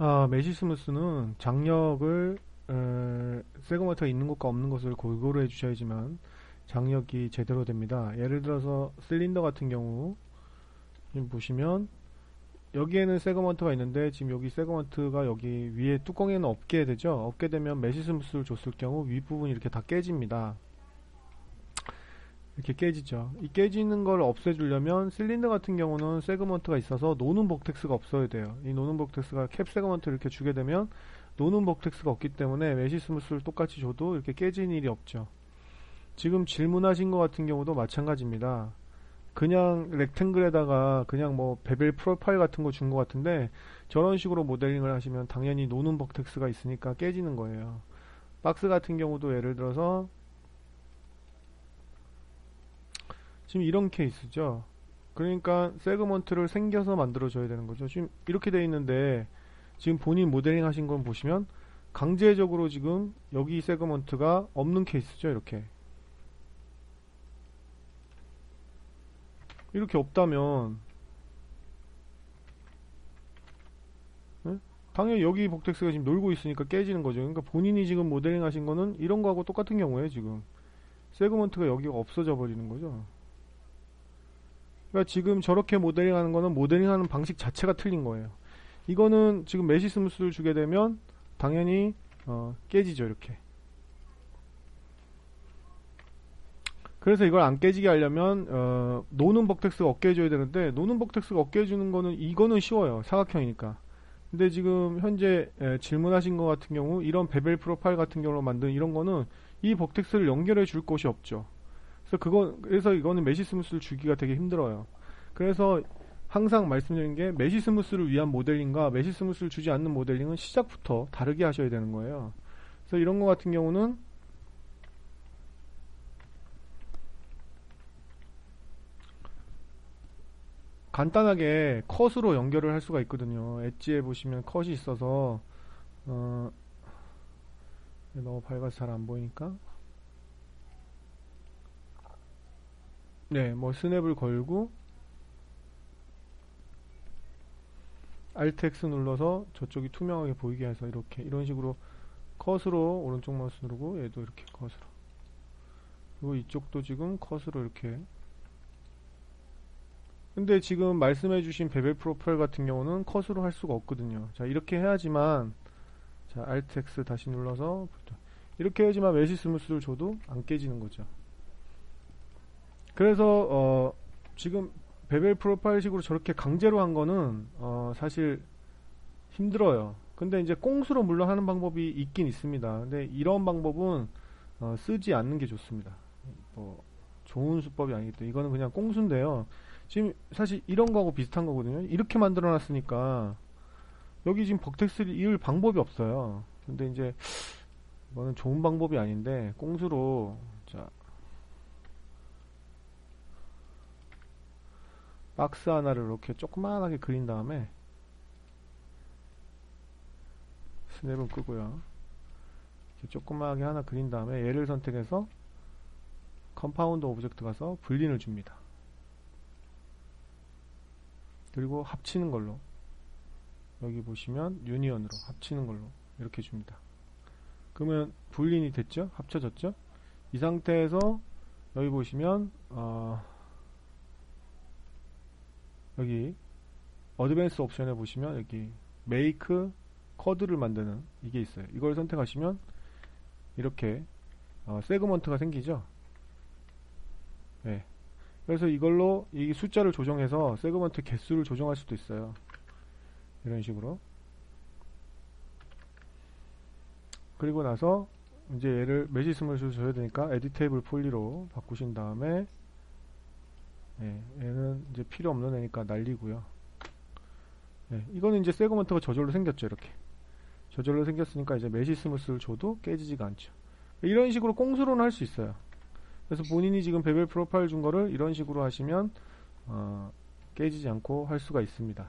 아, 메시스무스는 장력을 에, 세그먼트가 있는 것과 없는 것을 골고루 해주셔야지만 장력이 제대로 됩니다. 예를 들어서 실린더 같은 경우 지금 보시면 여기에는 세그먼트가 있는데 지금 여기 세그먼트가 여기 위에 뚜껑에는 없게 되죠. 없게 되면 메시스무스를 줬을 경우 윗부분이 이렇게 다 깨집니다. 이렇게 깨지죠. 이 깨지는 걸 없애주려면 실린더 같은 경우는 세그먼트가 있어서 노는 복텍스가 없어야 돼요. 이 노는 복텍스가 캡 세그먼트를 이렇게 주게 되면 노는 복텍스가 없기 때문에 메시스무스를 똑같이 줘도 이렇게 깨지는 일이 없죠. 지금 질문하신 것 같은 경우도 마찬가지입니다. 그냥 렉탱글에다가 그냥 뭐 베벨 프로파일 같은 거 준 것 같은데 저런 식으로 모델링을 하시면 당연히 노는 복텍스가 있으니까 깨지는 거예요. 박스 같은 경우도 예를 들어서 지금 이런 케이스죠. 그러니까 세그먼트를 생겨서 만들어줘야 되는 거죠. 지금 이렇게 돼 있는데 지금 본인 모델링 하신 건 보시면 강제적으로 지금 여기 세그먼트가 없는 케이스죠. 이렇게 이렇게 없다면 네? 당연히 여기 복텍스가 지금 놀고 있으니까 깨지는 거죠. 그러니까 본인이 지금 모델링 하신 거는 이런 거하고 똑같은 경우에 지금 세그먼트가 여기가 없어져 버리는 거죠. 그러니까 지금 저렇게 모델링 하는 거는 모델링 하는 방식 자체가 틀린 거예요. 이거는 지금 메시 스무스를 주게 되면 당연히 어, 깨지죠 이렇게. 그래서 이걸 안 깨지게 하려면 어, 노는 벅텍스가 없게 해줘야 되는데 노는 벅텍스가 없게 해주는 거는 이거는 쉬워요 사각형이니까. 근데 지금 현재 에, 질문하신 것 같은 경우 이런 베벨 프로파일 같은 경우로 만든 이런 거는 이 벅텍스를 연결해 줄 곳이 없죠. 그래서 그거 그래서 이거는 메시 스무스를 주기가 되게 힘들어요. 그래서 항상 말씀드린 게 메시 스무스를 위한 모델링과 메시 스무스를 주지 않는 모델링은 시작부터 다르게 하셔야 되는 거예요. 그래서 이런 거 같은 경우는 간단하게 컷으로 연결을 할 수가 있거든요. 엣지에 보시면 컷이 있어서 어, 너무 밝아서 잘 안 보이니까 네, 뭐 스냅을 걸고 X 눌러서 저쪽이 투명하게 보이게 해서 이렇게 이런 식으로 컷으로 오른쪽 마우스 누르고 얘도 이렇게 컷으로. 그리고 이쪽도 지금 컷으로 이렇게. 근데 지금 말씀해주신 베벨 프로파일 같은 경우는 컷으로 할 수가 없거든요. 자 이렇게 해야지만 자 X 다시 눌러서 이렇게 해야지만 메시 스무스를 줘도 안 깨지는 거죠 그래서 어, 지금 베벨 프로파일식으로 저렇게 강제로 한 거는 어, 사실 힘들어요. 근데 이제 꽁수로 물론 하는 방법이 있긴 있습니다. 근데 이런 방법은 어, 쓰지 않는 게 좋습니다. 뭐 좋은 수법이 아니기 때문에 이거는 그냥 꽁수인데요. 지금 사실 이런 거하고 비슷한 거거든요. 이렇게 만들어 놨으니까 여기 지금 벅텍스를 이을 방법이 없어요. 근데 이제 이거는 좋은 방법이 아닌데 꽁수로 자 박스 하나를 이렇게 조그만하게 그린 다음에 스냅은 끄고요. 이렇게 조그만하게 하나 그린 다음에 얘를 선택해서 컴파운드 오브젝트 가서 불린을 줍니다. 그리고 합치는 걸로 여기 보시면 유니언으로 합치는 걸로 이렇게 줍니다. 그러면 불린이 됐죠? 합쳐졌죠? 이 상태에서 여기 보시면 어 여기 어드밴스 옵션에 보시면 여기 메이크 커드를 만드는 이게 있어요. 이걸 선택하시면 이렇게 어, 세그먼트가 생기죠. 네. 그래서 이걸로 이 숫자를 조정해서 세그먼트 개수를 조정할 수도 있어요. 이런 식으로. 그리고 나서 이제 얘를 매지스물 줘야 되니까 에디 테이블 폴리로 바꾸신 다음에 네, 얘는 이제 필요 없는 애니까 날리고요. 네, 이거는 이제 세그먼트가 저절로 생겼죠, 이렇게. 저절로 생겼으니까 이제 메시 스무스를 줘도 깨지지가 않죠. 이런 식으로 꽁수로는 할 수 있어요. 그래서 본인이 지금 베벨 프로파일 준 거를 이런 식으로 하시면 어, 깨지지 않고 할 수가 있습니다.